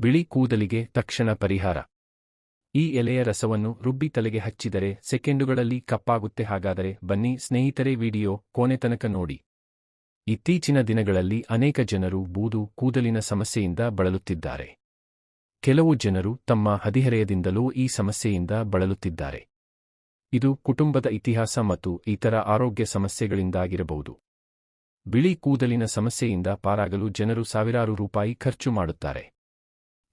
ಬಿಳಿ ಕೂದಲಿಗೆ ತಕ್ಷಣ ಪರಿಹಾರ. ಈ ಎಲೆಯ ರಸವನ್ನು ರುಬ್ಬಿ ತಲೆಗೆ ಹಚ್ಚಿದರೆ ಸೆಕೆಂಡುಗಳಲ್ಲಿ ಕಪ್ಪಾಗುತ್ತೆ. ಹಾಗಾದರೆ ಬನ್ನಿ ಸ್ನೇಹಿತರೆ, ವಿಡಿಯೋ ಕೋನೆತನಕ ನೋಡಿ. ಇತ್ತೀಚಿನ ದಿನಗಳಲ್ಲಿ ಅನೇಕ ಜನರು ಬೂದು ಕೂದಲಿನ ಸಮಸ್ಯೆಯಿಂದ ಬಳಲುತ್ತಿದ್ದಾರೆ. ಕೆಲವು ಜನರು ತಮ್ಮ ಹದಿಹರೆಯದಿಂದಲೂ ಈ ಸಮಸ್ಯೆಯಿಂದ ಬಳಲುತ್ತಿದ್ದಾರೆ. ಇದು ಕುಟುಂಬದ ಇತಿಹಾಸ ಮತ್ತು ಇತರ ಆರೋಗ್ಯ ಸಮಸ್ಯೆಗಳಿಂದಾಗಿರಬಹುದು. ಬಿಳಿ ಕೂದಲಿನ ಸಮಸ್ಯೆಯಿಂದ ಪಾರಾಗಲು ಜನರು ಸಾವಿರಾರು ರೂಪಾಯಿ ಖರ್ಚು ಮಾಡುತ್ತಾರೆ.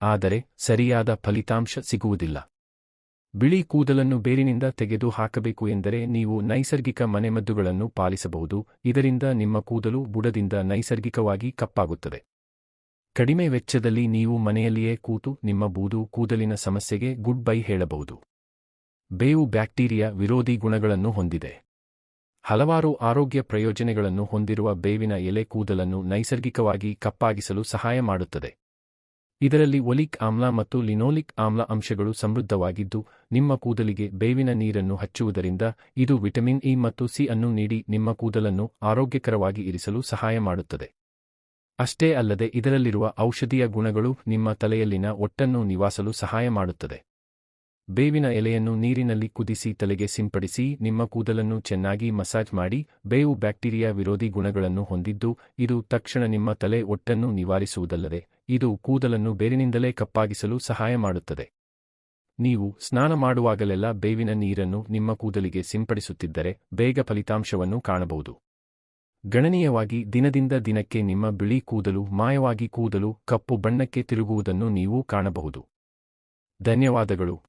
ಆದರೆ ಸರಿಯಾದ ಫಲಿತಾಂಶ ಸಿಗುವುದಿಲ್ಲ. ಬಿಳಿ ಕೂದಲನ್ನು ಬೇರಿನಿಂದ ತೆಗೆದು ಹಾಕಬೇಕು ಎಂದರೆ ನೀವು ನೈಸರ್ಗಿಕ ಮನೆಮದ್ದುಗಳನ್ನು ಪಾಲಿಸಬಹುದು, ಇದರಿಂದ ನಿಮ್ಮ ಕೂದಲು ಬುಡದಿಂದ ನೈಸರ್ಗಿಕವಾಗಿ ಕಪ್ಪಾಗುತ್ತದೆ. ಕಡಿಮೆ ವೆಚ್ಚದಲ್ಲಿ ನೀವು ಮನೆಯಲ್ಲಿಯೇ ಕೂತು ನಿಮ್ಮ ಬೂದು ಕೂದಲಿನ ಸಮಸ್ಯೆಗೆ ಗುಡ್ ಬೈ ಹೇಳಬಹುದು. ಬೇವು ಬ್ಯಾಕ್ಟೀರಿಯಾ ವಿರೋಧಿ ಗುಣಗಳನ್ನು ಹೊಂದಿದೆ. ಹಲವಾರು ಆರೋಗ್ಯ ಪ್ರಯೋಜನಗಳನ್ನು ಹೊಂದಿರುವ ಬೇವಿನ ಎಲೆ ಕೂದಲನ್ನು ನೈಸರ್ಗಿಕವಾಗಿ ಕಪ್ಪಾಗಿಸಲು ಸಹಾಯ ಮಾಡುತ್ತದೆ. ಇದರಲ್ಲಿ ಒಲಿಕ್ ಆಮ್ಲ ಮತ್ತು ಲಿನೋಲಿಕ್ ಆಮ್ಲ ಅಂಶಗಳು ಸಮೃದ್ಧವಾಗಿದ್ದು, ನಿಮ್ಮ ಕೂದಲಿಗೆ ಬೇವಿನ ನೀರನ್ನು ಹಚ್ಚುವುದರಿಂದ ಇದು ವಿಟಮಿನ್ ಇ ಮತ್ತು ಸಿ ಅನ್ನು ನೀಡಿ ನಿಮ್ಮ ಕೂದಲನ್ನು ಆರೋಗ್ಯಕರವಾಗಿ ಇರಿಸಲು ಸಹಾಯ ಮಾಡುತ್ತದೆ. ಅಷ್ಟೇ ಅಲ್ಲದೆ ಇದರಲ್ಲಿರುವ ಔಷಧೀಯ ಗುಣಗಳು ನಿಮ್ಮ ತಲೆಯಲ್ಲಿನ ಒಟ್ಟನ್ನು ನಿವಾಸಲು ಸಹಾಯ ಮಾಡುತ್ತದೆ. ಬೇವಿನ ಎಲೆಯನ್ನು ನೀರಿನಲ್ಲಿ ಕುದಿಸಿ ತಲೆಗೆ ಸಿಂಪಡಿಸಿ ನಿಮ್ಮ ಕೂದಲನ್ನು ಚೆನ್ನಾಗಿ ಮಸಾಜ್ ಮಾಡಿ, ಬೇವು ಬ್ಯಾಕ್ಟೀರಿಯಾ ವಿರೋಧಿ ಗುಣಗಳನ್ನು ಹೊಂದಿದ್ದು, ಇದು ತಕ್ಷಣ ನಿಮ್ಮ ತಲೆ ಒಟ್ಟನ್ನು ನಿವಾರಿಸುವುದಲ್ಲದೆ ಇದು ಕೂದಲನ್ನು ಬೇರಿನಿಂದಲೇ ಕಪ್ಪಾಗಿಸಲು ಸಹಾಯ ಮಾಡುತ್ತದೆ. ನೀವು ಸ್ನಾನ ಮಾಡುವಾಗಲೆಲ್ಲ ಬೇವಿನ ನೀರನ್ನು ನಿಮ್ಮ ಕೂದಲಿಗೆ ಸಿಂಪಡಿಸುತ್ತಿದ್ದರೆ ಬೇಗ ಫಲಿತಾಂಶವನ್ನು ಕಾಣಬಹುದು. ಗಣನೀಯವಾಗಿ ದಿನದಿಂದ ದಿನಕ್ಕೆ ನಿಮ್ಮ ಬಿಳಿ ಕೂದಲು, ಮಾಯವಾಗಿ ಕೂದಲು, ಕಪ್ಪು ಬಣ್ಣಕ್ಕೆ ತಿರುಗುವುದನ್ನು ನೀವು ಕಾಣಬಹುದು. ಧನ್ಯವಾದಗಳು.